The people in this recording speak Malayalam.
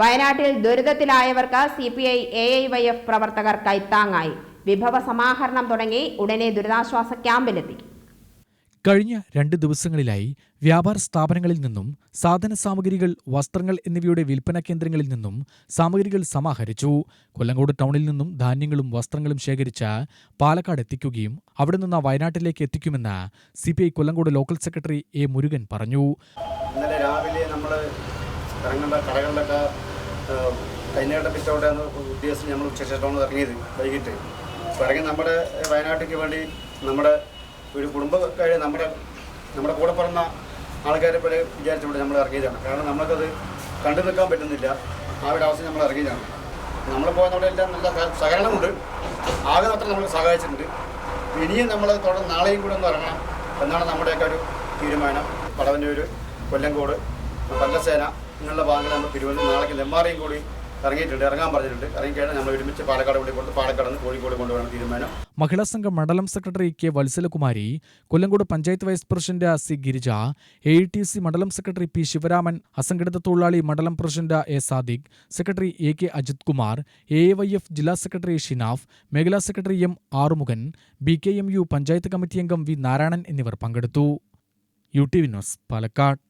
വയനാട്ടിൽ ദുരിതത്തിലായവർക്ക് C P I A I Y F പ്രവർത്തകർ കൈത്താങ്ങായി വിഭവ സമാഹരണം തുടങ്ങി ഉടനെ ദുരിതാശ്വാസ ക്യാമ്പിലെത്തി. കഴിഞ്ഞ രണ്ട് ദിവസങ്ങളിലായി വ്യാപാര സ്ഥാപനങ്ങളിൽ നിന്നും സാധന സാമഗ്രികൾ വസ്ത്രങ്ങൾ എന്നിവയുടെ വിൽപ്പന കേന്ദ്രങ്ങളിൽ നിന്നും സാമഗ്രികൾ സമാഹരിച്ചു. കൊല്ലങ്കോട് ടൗണിൽ നിന്നും ധാന്യങ്ങളും വസ്ത്രങ്ങളും ശേഖരിച്ച പാലക്കാട് എത്തിക്കുകയും അവിടെ നിന്ന് വയനാട്ടിലേക്ക് എത്തിക്കുമെന്ന് C P I Kollengode local secretary A Murugan പറഞ്ഞു. ഇന്നലെ രാവിലെ നമ്മൾ ഇറങ്ങേണ്ട കടകളിലൊക്കെ കൈനേട്ട പിറ്റോടെ എന്ന് ഉദ്ദേശിച്ച് നമ്മൾ ഉച്ചശേഷമാണ് ഇറങ്ങിയത് വൈകിട്ട്. അപ്പോൾ ഇറങ്ങി നമ്മുടെ വയനാട്ടിലേക്ക് വേണ്ടി നമ്മുടെ ഒരു കുടുംബ കാര്യം നമ്മുടെ നമ്മുടെ കൂടെ പറഞ്ഞ ആൾക്കാരെ പോലെ വിചാരിച്ചുകൊണ്ട് നമ്മൾ ഇറങ്ങിയതാണ്. കാരണം നമ്മൾക്കത് കണ്ടു നിൽക്കാൻ പറ്റുന്നില്ല. ആ ഒരു അവസ്ഥ നമ്മൾ ഇറങ്ങിയതാണ്. നമ്മൾ പോകുന്നവിടെ എല്ലാം നല്ല സഹ- സഹകരണമുണ്ട്. ആകെ മാത്രം നമ്മൾ സഹായിച്ചിട്ടുണ്ട്. ഇനിയും നമ്മൾ തുടർന്ന് നാളെയും കൂടെ ഒന്ന് ഇറങ്ങണം എന്നാണ് നമ്മുടെയൊക്കെ ഒരു തീരുമാനം. പടവന്നൂർ കൊല്ലങ്കോട് പല്ലസേന ഇങ്ങനെയുള്ള ഭാഗങ്ങൾ നമ്മൾ തിരുവനന്തപുരം നാളേക്ക് നെമ്മാറയും കൂടി ഇറങ്ങിയിട്ടുണ്ട് ഇറങ്ങാൻ പറഞ്ഞിട്ടുണ്ട്. ഇറങ്ങിക്കഴിഞ്ഞാൽ നമ്മൾ ഒരുമിച്ച് പാലക്കാട് കൂടി കൊണ്ട് പാലക്കാട് നിന്ന് കോഴിക്കോട് കൊണ്ടുപോകണം തീരുമാനം. മഹിളാ സംഘം മണ്ഡലം secretary K Vatsalakumari Kollengode panchayat vice president C Girija A T C മണ്ഡലം സെക്രട്ടറി പി ശിവരാമൻ അസംഘടിത തൊഴിലാളി മണ്ഡലം president A Sadiq secretary A K Ajith Kumar A Y F ജില്ലാ സെക്രട്ടറി ഷിനാഫ് മേഖലാ secretary M Arumukhan B K M U panchayat committee അംഗം വി നാരായണൻ എന്നിവർ പങ്കെടുത്തു. U T Vinos Palakkad.